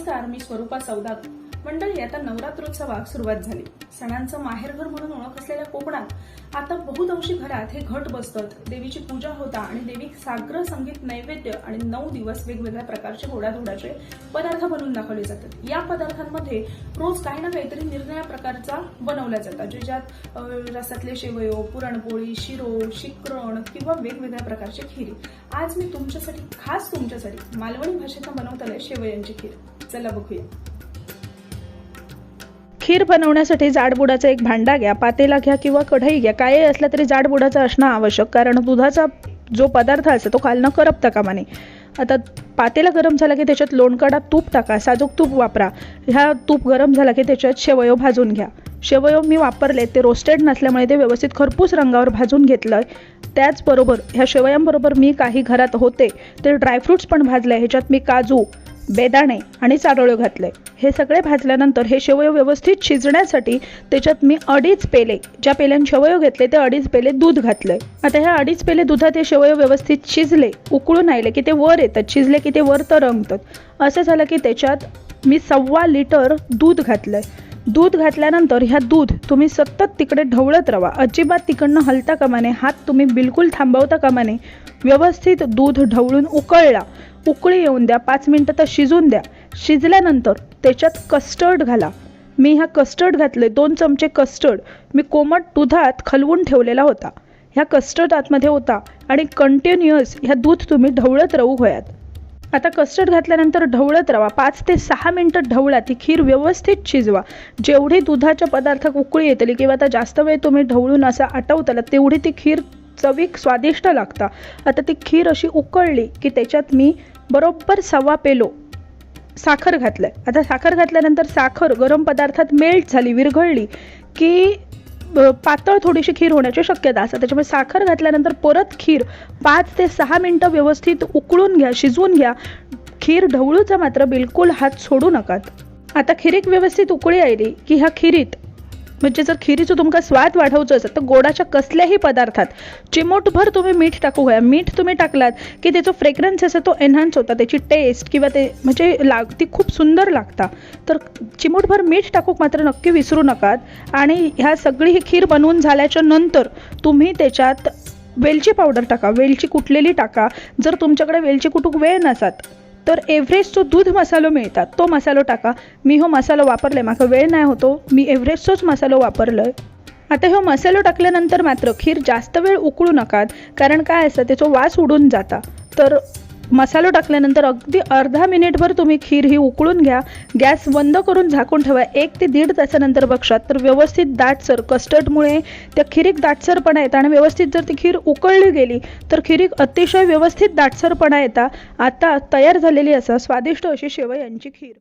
नमस्कार मी स्वरूपा सौदागर. मंडळी आता नवरात्रोत्सवाक सुरुवात झाली. सणांचं माहेरघर म्हणून ओळख असलेल्या कोकणात आता बहुतांशी घरात हे घट बसतात. देवीची पूजा होता आणि देवी साग्र संगीत नैवेद्य आणि नऊ दिवस वेगवेगळ्या प्रकारचे गोडाधोडाचे पदार्थ बनवून दाखवले जातात. या पदार्थांमध्ये रोज काही ना काहीतरी निरनिळ्या प्रकारचा बनवल्या जातात ज्याच्यात ज्यात रसातले शेवयो पुरणपोळी शिरोळ शिकरण किंवा वेगवेगळ्या प्रकारचे खीर. आज मी तुमच्यासाठी खास तुमच्यासाठी मालवणी भाषेतून बनवतले शेवयांची खीर. चला बघूया. खीर बनवण्यासाठी जाडबुडाचा एक भांडा घ्या पातेला घ्या किंवा कढई घ्या. काही असला तरी जाडबुडाचा असणं आवश्यक कारण दुधाचा जो पदार्थ असतो तो खालनं करपता कामा नये. आता पातेला गरम झाला की त्याच्यात लोणकडा तूप टाका साजूक तूप वापरा. ह्या तूप गरम झाला की त्याच्यात शेवयो भाजून घ्या. शेवयो मी वापरले ते रोस्टेड नसल्यामुळे ते व्यवस्थित खरपूस रंगावर भाजून घेतलं त्याचबरोबर ह्या शेवयांबरोबर मी काही घरात होते ते ड्रायफ्रुट्स पण भाजले ह्याच्यात मी काजू बेदाणे आणि चारोळे घातले. हे सगळे भाजल्यानंतर हे शेवयो व्यवस्थित शिजण्यासाठी त्याच्यात मी अडीच पेले ज्या पेल्याने शेवयो घेतले ते अडीच पेले दूध घातले आता ह्या अडीच पेले दुधात हे शेवयो व्यवस्थित शिजले उकळून आले की ते वर येतात शिजले की ते वर तर रंगतात असं झालं की त्याच्यात मी सव्वा लिटर दूध घातलंय. दूध घातल्यानंतर ह्या दूध तुम्ही सतत तिकडे ढवळत राहा. अजिबात तिकडनं हलता कामा नये. हात तुम्ही बिलकुल थांबवता कामा नये. व्यवस्थित दूध ढवळून उकळला. उकळी येऊन द्या पाच मिनटं तर शिजून द्या. शिजल्यानंतर त्याच्यात कस्टर्ड घाला. मी ह्या कस्टर्ड घातले दोन चमचे कस्टर्ड मी कोमट दुधात खलवून ठेवलेला होता. ह्या कस्टर्ड आतमध्ये होता आणि कंटिन्युअस ह्या दूध तुम्ही ढवळत राहू होयात आता कस्टर्ड घातल्यानंतर ढवळत राहा. पाच ते सहा मिनटं ढवळा. ती खीर व्यवस्थित शिजवा. जेवढी दुधाच्या पदार्थात उकळी येतली किंवा आता जास्त वेळ तुम्ही ढवळून असं आटवताला तेवढी ती खीर चवीक स्वादिष्ट लागता. आता ती खीर अशी उकळली की त्याच्यात मी बरोबर सव्वा पेलो साखर घातलं आता साखर घातल्यानंतर साखर गरम पदार्थात मेल्ट झाली विरघळली की पातळ थोडीशी खीर होण्याची शक्यता असते. त्याच्यामुळे साखर घातल्यानंतर परत खीर पाच ते सहा मिनटं व्यवस्थित उकळून घ्या शिजवून घ्या. खीर ढवळूचा मात्र बिलकुल हात सोडू नकात आता खिरीक व्यवस्थित उकळी आली की ह्या खिरीत म्हणजे जर खिरीचं तुमका स्वाद वाढवचं असेल तर गोडाच्या कसल्याही पदार्थात चिमूटभर तुम्ही मीठ टाकू घ्या मीठ तुम्ही टाकलात की त्याचा फ्रेग्रन्स असा तो एन्हान्स होता त्याची टेस्ट किंवा ते म्हणजे लाग ती खूप सुंदर लागता. तर चिमूटभर मीठ टाकूक मात्र नक्की विसरू नकात आणि ह्या सगळी ही खीर बनवून झाल्याच्यानंतर तुम्ही त्याच्यात वेलची पावडर टाका. वेलची कुटलेली टाका. जर तुमच्याकडे वेलची कुटूक वेळ नसात तर एव्हरेस्टचो दूध मसालो मिळतात. तो मसालो टाका. मी हो मसालो वापरले. म्हाका वेळ नाही होतो. मी एव्हरेस्टचोच मसालो वापरलोय. आता ह्यो मसालो टाकल्यानंतर मात्र खीर जास्त वेळ उकळू नकात. कारण काय असतं? त्याचा वास उडून जाता. तर मसालो टाकल्यानंतर अगदी अर्धा मिनिटभर तुम्ही खीर ही उकळून घ्या. गॅस बंद करून झाकून ठेवा. एक ते दीड तासानंतर बघशात तर व्यवस्थित दाटसर कस्टर्डमुळे त्या खिरीक दाटसरपणा येतं आणि व्यवस्थित जर ती खीर उकळली गेली तर खिरीक अतिशय व्यवस्थित दाटसरपणा येता. आता तयार झालेली असा स्वादिष्ट अशी शेवयांची खीर.